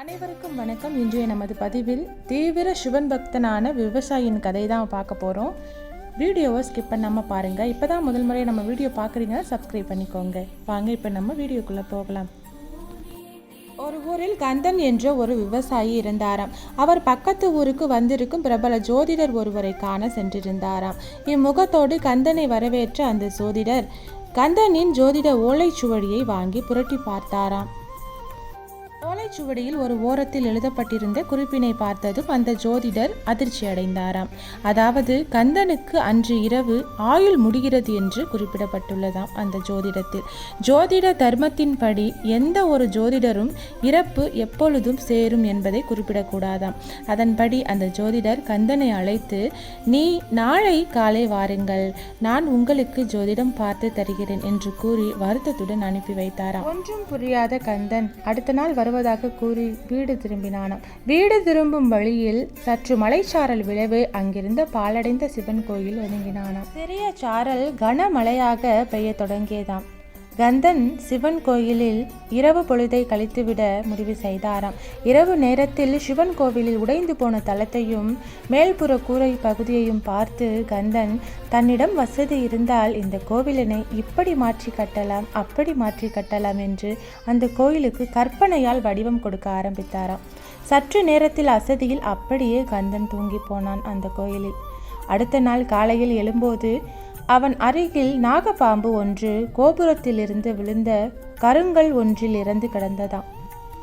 அனைவருக்கும் வணக்கம். இன்றைய நமது பதிவில் தீவிர சிவன் பக்தனான விவசாயியின் கதை தான் பார்க்க போகிறோம் வீடியோவை ஸ்கிப் பண்ணாமல் பாருங்கள் இப்போ தான் முதல் முறையை நம்ம வீடியோ பார்க்குறீங்கன்னா சப்ஸ்கிரைப் பண்ணிக்கோங்க. வாங்க இப்போ நம்ம வீடியோக்குள்ளே போகலாம். ஒரு ஊரில் கந்தன் என்ற ஒரு விவசாயி இருந்தாராம். அவர் பக்கத்து ஊருக்கு வந்திருக்கும் பிரபல ஜோதிடர் ஒருவரை காண சென்றிருந்தாராம். இம்முகத்தோடு கந்தனை வரவேற்ற அந்த ஜோதிடர் கந்தனின் ஜோதிட ஓலைச்சுவடியை வாங்கி புரட்டி பார்த்தாராம். ஓலைச்சுவடியில் ஒரு ஓரத்தில் எழுதப்பட்டிருந்த குறிப்பினை பார்த்ததும் அந்த ஜோதிடர் அதிர்ச்சி அடைந்தாராம். அதாவது கந்தனுக்கு அன்று இரவு ஆயுள் முடிகிறது என்று குறிப்பிடப்பட்டுள்ளதாம் அந்த ஜோதிடத்தில். ஜோதிட தர்மத்தின்படி எந்த ஒரு ஜோதிடரும் இறப்பு எப்பொழுதும் சேரும் என்பதை குறிப்பிடக்கூடாதாம். அதன்படி அந்த ஜோதிடர் கந்தனை அழைத்து நீ நாளை காலை வாருங்கள். நான் உங்களுக்கு ஜோதிடம் பார்த்து தருகிறேன் என்று கூறி வருத்தத்துடன் அனுப்பி வைத்தாராம். ஒன்றும் புரியாத கந்தன் அடுத்த நாள் வருவதாக கூறி வீடு திரும்பினானாம். வீடு திரும்பும் வழியில் சற்று மலைச்சாரல் விளைவு அங்கிருந்த பாலடைந்த சிவன் கோயில் ஒதுங்கினானாம். சிறிய சாரல் கனமழையாக பெய்யத் தொடங்கியதாம். கந்தன் சிவன் கோயிலில் இரவு பொழுதை கழித்துவிட முடிவு செய்தாராம். இரவு நேரத்தில் சிவன் கோவிலில் உடைந்து போன தளத்தையும் மேல்புற கூரை பகுதியையும் பார்த்து கந்தன் தன்னிடம் வசதி இருந்தால் இந்த கோவிலினை இப்படி மாற்றி கட்டலாம் அப்படி மாற்றி கட்டலாம் என்று அந்த கோயிலுக்கு கற்பனையால் வடிவம் கொடுக்க ஆரம்பித்தாராம். சற்று நேரத்தில் அசதியில் அப்படியே கந்தன் தூங்கி போனான் அந்த கோயிலில். அடுத்த நாள் காலையில் எழும்போது அவன் அருகில் நாகப்பாம்பு ஒன்று கோபுரத்திலிருந்து விழுந்த கருங்கல் ஒன்றில் இறந்து கிடந்ததாம்.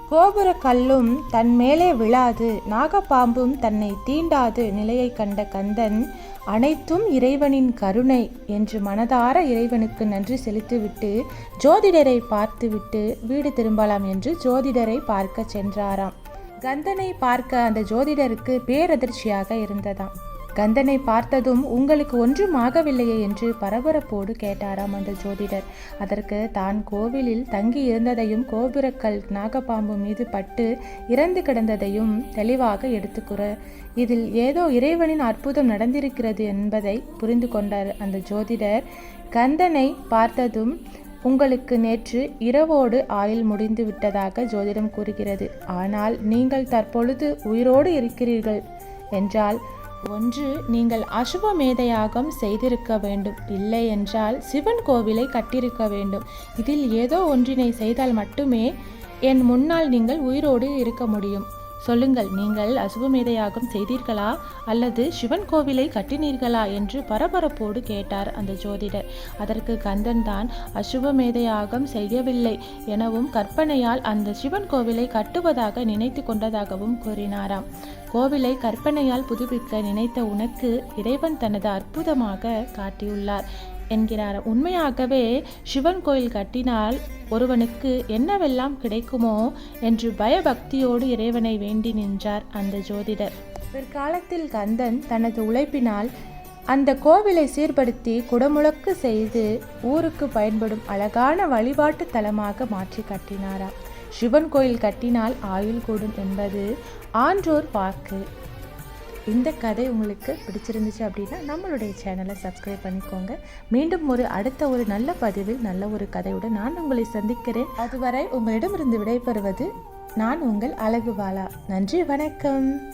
கோபுர கல்லும் தன் மேலே விழாது நாகப்பாம்பும் தன்னை தீண்டாது நிலையை கண்ட கந்தன் அனைத்தும் இறைவனின் கருணை என்று மனதார இறைவனுக்கு நன்றி செலுத்திவிட்டு ஜோதிடரை பார்த்துவிட்டு வீடு திரும்பலாம் என்று ஜோதிடரை பார்க்க சென்றாராம். கந்தனை பார்க்க அந்த ஜோதிடருக்கு பேரதிர்ச்சியாக இருந்ததாம். கந்தனை பார்த்ததும் உங்களுக்கு ஒன்றும் ஆகவில்லையே என்று பரபரப்போடு கேட்டாராம் அந்த ஜோதிடர். அதற்கு தான் கோவிலில் தங்கி இருந்ததையும் கோபுரக்கல் நாகப்பாம்பு மீது பட்டு இறந்து கிடந்ததையும் தெளிவாக எடுத்துக்கூற இதில் ஏதோ இறைவனின் அற்புதம் நடந்திருக்கிறது என்பதை புரிந்து கொண்டார் அந்த ஜோதிடர். கந்தனை பார்த்ததும் உங்களுக்கு நேற்று இரவோடு ஆயுள் முடிந்து விட்டதாக ஜோதிடம் கூறுகிறது. ஆனால் நீங்கள் தற்பொழுது உயிரோடு இருக்கிறீர்கள் என்றால் ஒன்று நீங்கள் அசுவமேதையாகம் செய்திருக்க வேண்டும். இல்லை என்றால் சிவன் கோவிலை கட்டியிருக்க வேண்டும். இதில் ஏதோ ஒன்றினை செய்தால் மட்டுமே என் முன்னால் நீங்கள் உயிரோடு இருக்க முடியும். சொல்லுங்கள் நீங்கள் அசுவமேதையாகம் செய்தீர்களா? அல்லது சிவன் கோவிலை கட்டினீர்களா? என்று பரபரப்போடு கேட்டார் அந்த ஜோதிடர். அதற்கு கந்தன் தான் அசுவமேதையாகம் செய்யவில்லை எனவும் கற்பனையால் அந்த சிவன் கோவிலை கட்டுவதாக நினைத்து கொண்டதாகவும் கூறினாராம். கோவிலை கற்பனையால் புதுப்பிக்க நினைத்த உனக்கு இறைவன் தனது அற்புதமாக காட்டியுள்ளார். என்கிறார். உண்மையாகவே சிவன் கோயில் கட்டினால் ஒருவனுக்கு என்னவெல்லாம் கிடைக்குமோ என்று பயபக்தியோடு இறைவனை வேண்டி நின்றார் அந்த ஜோதிடர். பிற்காலத்தில் கந்தன் தனது உழைப்பினால் அந்த கோவிலை சீர்படுத்தி குடமுழக்கு செய்து ஊருக்கு பயன்படும் அழகான வழிபாட்டு தலமாக மாற்றி கட்டினாராம் சிவன் கோயில் கட்டினால் ஆயுள் கூடும் என்பது ஆன்றோர் வாக்கு. இந்த கதை உங்களுக்கு பிடிச்சிருந்துச்சு அப்படின்னா நம்மளுடைய சேனலை சப்ஸ்கிரைப் பண்ணிக்கோங்க. மீண்டும் ஒரு அடுத்த ஒரு நல்ல பதிவில் நல்ல ஒரு கதையுடன் நான் உங்களை சந்திக்கிறேன். அதுவரை உங்களிடமிருந்து விடைபெறுவது நான் உங்கள் அழகு பாலா நன்றி வணக்கம்.